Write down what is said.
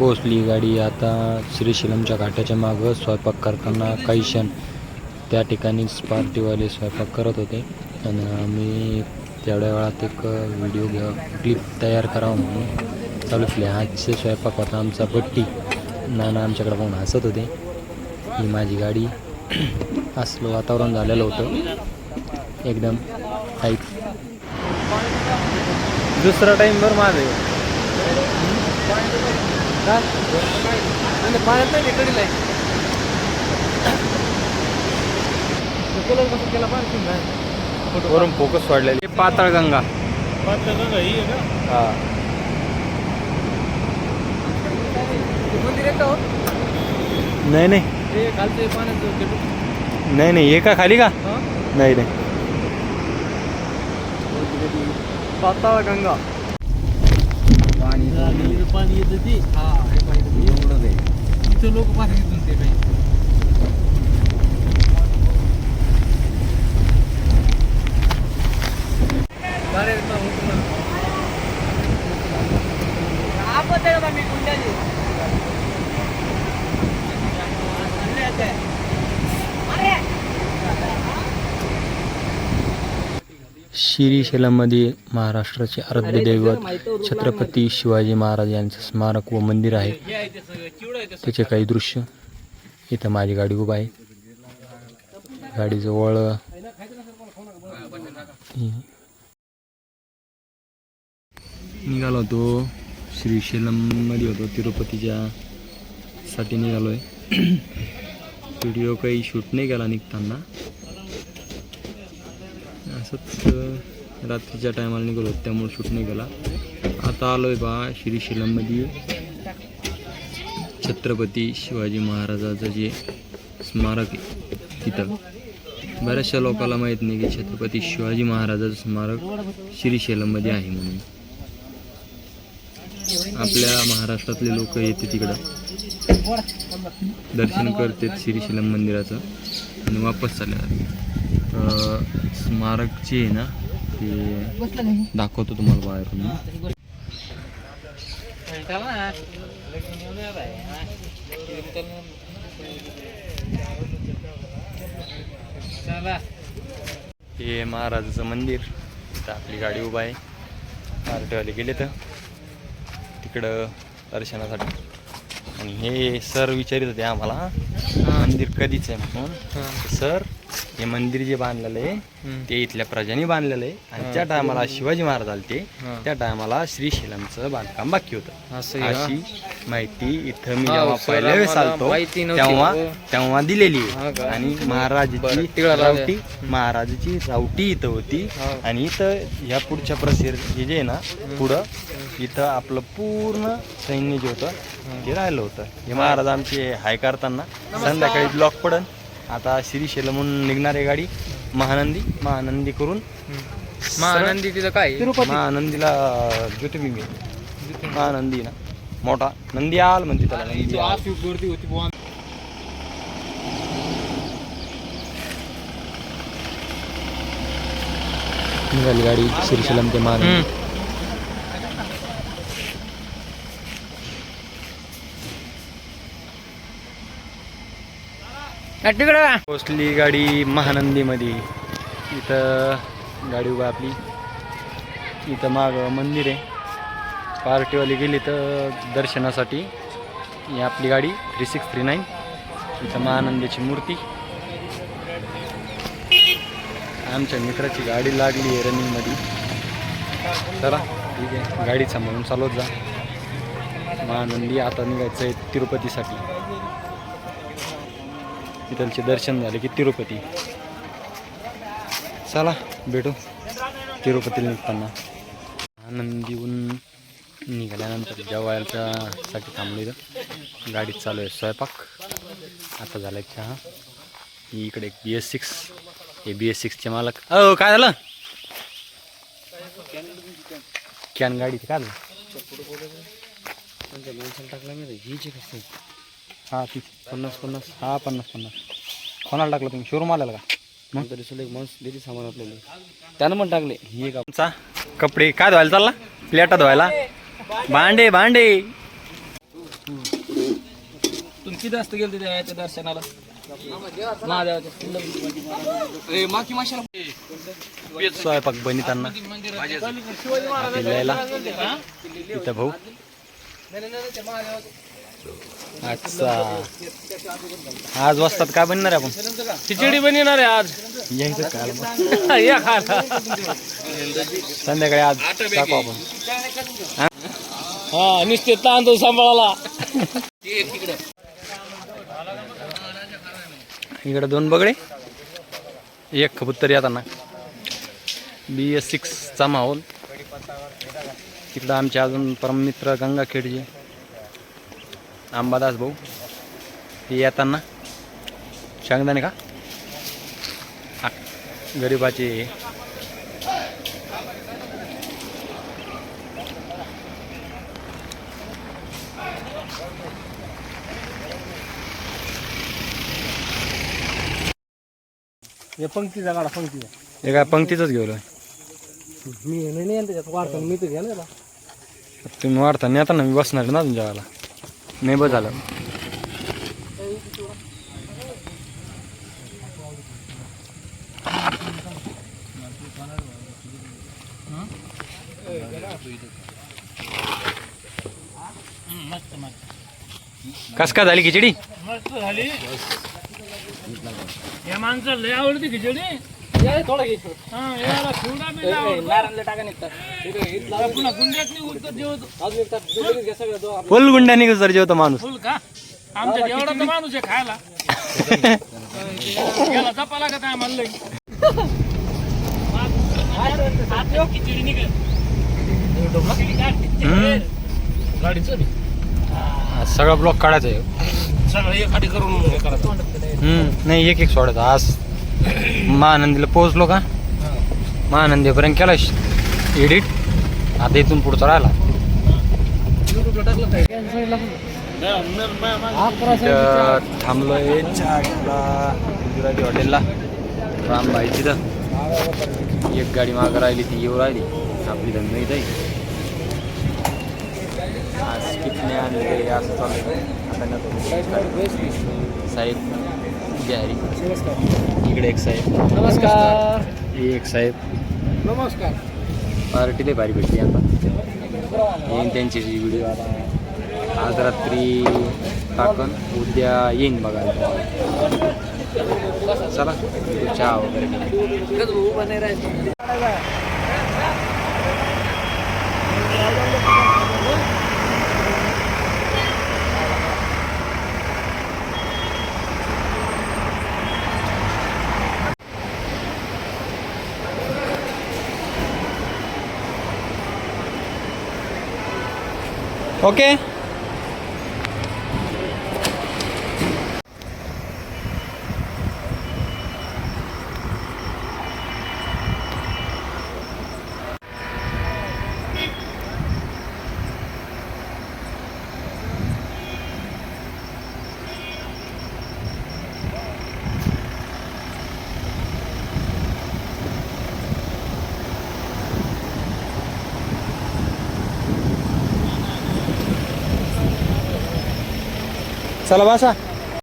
पोचली गाडी आता श्रीशिलमच्या घाटाच्या मागं स्वयंपाक करताना काही क्षण त्या ठिकाणीच पार्टीवाले स्वयंपाक करत होते. आणि आम्ही तेवढ्या वेळात एक व्हिडिओ घ्या क्लिप तयार करावं म्हणून चालू केले आजचे स्वयंपाक होता आमचा बट्टी. नाना आमच्याकडे पाहून हसत होते. ही माझी गाडी असलं वातावरण झालेलं होतं. एकदम टाईट दुसरा टाइम बरं माझं पाण्यात नाही कडीला केला पाणी वरून फोकस वाढलेली. पाताळ गंगा. हा मंदिर आहे का हो? नाही नाही. ते खालचं पाण्याचं ते नाही नाही. हे का खाली का? हा? नाही नाही. पाताळ गंगा. पाणी पाणी येतं ते. हा हे पाणी एवढं आहे तिथं लोक पाणी घेतून ते काही श्रीशैलममध्ये महाराष्ट्राचे आराध्य दैवत छत्रपती शिवाजी महाराज यांचं स्मारक व मंदिर आहे. त्याचे काही दृश्य इथं माझी गाडी उभा आहे. गाडीजवळ निघालो होतो. श्रीशैलममध्ये होतो तिरुपतीच्या साठी निघालो आहे व्हिडिओ काही शूट नाही केला निघताना. असंच रात्रीच्या टायमाला निघालो होतो त्यामुळे शूट नाही गेला आता आलो आहे बा श्रीशैलममध्ये छत्रपती शिवाजी महाराजाचं जे स्मारक आहे तिथं. बऱ्याचशा लोकांना माहीत नाही की छत्रपती शिवाजी महाराजाचं स्मारक श्रीशैलममध्ये आहे म्हणून. आपल्या महाराष्ट्रातले लोक येते तिकडं. दर्शन करतात श्रीशैलम मंदिराचं आणि वापस चालले जातात. स्मारक जे आहे ना ते दाखवतो तुम्हाला बाहेरून. हे महाराजाचं मंदिर. इथं आपली गाडी उभा आहे. पार्टीवाले गेले तर तिकडं दर्शनासाठी. आणि हे सर विचारित होते आम्हाला मंदिर कधीच आहे म्हणून? सर हे मंदिर जे बांधलेलं आहे ते इथल्या प्रजानी बांधलेलं आहे. आणि त्या टायमाला शिवाजी महाराज आले ते त्या टायमाला श्रीशैलमचं बांधकाम बाकी होतं? अशी माहिती इथं मी जेव्हा पहिल्या वेळेस आलतो तेव्हा हो. तेव्हा दिलेली आहे? आणि महाराजाची. रावटी महाराजाची रावटी इथं होती. आणि इथं ह्या पुढच्या प्रसिर हे जे आहे ना पुढं इथं आपलं पूर्ण सैन्य जे होतं ते राहिलं होतं. हे महाराज आमचे हाय करताना संध्याकाळी ब्लॉक पडन. आता श्रीशैलमून निघणारी गाडी. महानंदी महानंदी करून. महानंदी तिथं काय आहे? महानंदीला आहे. महानंदी ना? मोठा. नंदी आल म्हणते त्याला नंदी आल. गर्दी होती बुवा. निघाली गाडी श्रीशैलम ते महानंदी. तिकडं पोचली गाडी महानंदीमध्ये. इथं गाडी उभा आपली. इथं माग मंदिर आहे. पार्टीवाली गेली तर दर्शनासाठी ही आपली गाडी थ्री सिक्स थ्री नाईन इथं महानंदीची मूर्ती. आमच्या मित्राची गाडी लागली आहे रनिंगमध्ये. चला ठीक आहे. गाडी सांभाळून चालवत जा. महानंदी आता निघायचं आहे तिरुपतीसाठी. तिथलचे दर्शन झाले की तिरुपती. चला भेटू. तिरुपतीला निघताना. आनंदीहून निघाल्यानंतर जेवायच्या साठी थांबलो इथं. गाडीत चालू आहे स्वयंपाक. आता झाला आहे चहा इकडे एक बी एस सिक्स हे बी एस सिक्सचे मालक. अ काय झालं? कॅन गाडी काय झालं टाकला मी ही हा ती पन्नास पन्नास. हा पन्नास पन्नास. कोणाला टाकलं तुम्ही? शोरूम आलेला का? मग? तरी सुद्धा एक माणूस दिली सामान आपल्याला. त्यानं पण टाकले. ही एक आमचा कपडे. काय धुवायला चालला? प्लेटा धुवायला. भांडे भांडे. किती वाजता गेलते त्या दर्शनाला? महादेवाच्या स्वयंपाक बनितांना पिल्लायला इथं भाऊ. अच्छा. आज वाजतात काय बनणार आहे आपण? खिचडी बनणार आहे आज. यायचं काय या खायला संध्याकाळी आज टाकू आपण. हा? निश्चित तांदूळ सांभाळाला इकडे. दोन बगडे. एक कबूतर येताना. बी एस सिक्सचा माहोल. तिकडं आमचे अजून परममित्र गंगाखेडचे अंबादास भाऊ. ते येताना. शेंगदाणे का? हा, गरिबाचे हे. पंक्तीचा गाडा पंक्तीचा. हे काय पंक्तीच घेऊन मी नाही त्याच्यात वाढताना मी तर घ्या ना तुम्ही वाढता येता ना मी बसणार ना तुमच्या गावाला. नाही बस झालं. कस का झाली खिचडी? मस्त झाली. या माणसाला लय आवडती खिचडी. हा फुल गुंडाने सर जेवतो माणूस. फुल का? आमच्या एवढा तर माणूस आहे खायला. याला जपा लागत आहे. खिचडी निघेल. आज सगळा ब्लॉक काढायचा आहे. सगळं एखादी करून हे करायचं नाही एक एक सोडायचं. आज महानंदीला पोहोचलो का? महानंदीपर्यंत केला एडिट आता इथून पुढचा राहिला. थांबलोय चारला गुजराती हॉटेलला. रामबाई तिथं. एक गाडी मागं राहिली ती येऊ राहिली. आपली धंदा इथं आहे. आज किती आणले असं चालू आता ना बिहारी इकडे एक साहेब. नमस्कार. हे एक साहेब. नमस्कार. पार्टी लय भारी भेटली आता. येईन त्यांची व्हिडिओ आता. आज रात्री टाकन उद्या येईन बघायला चला चहा वगैरे. okay? ¿Está?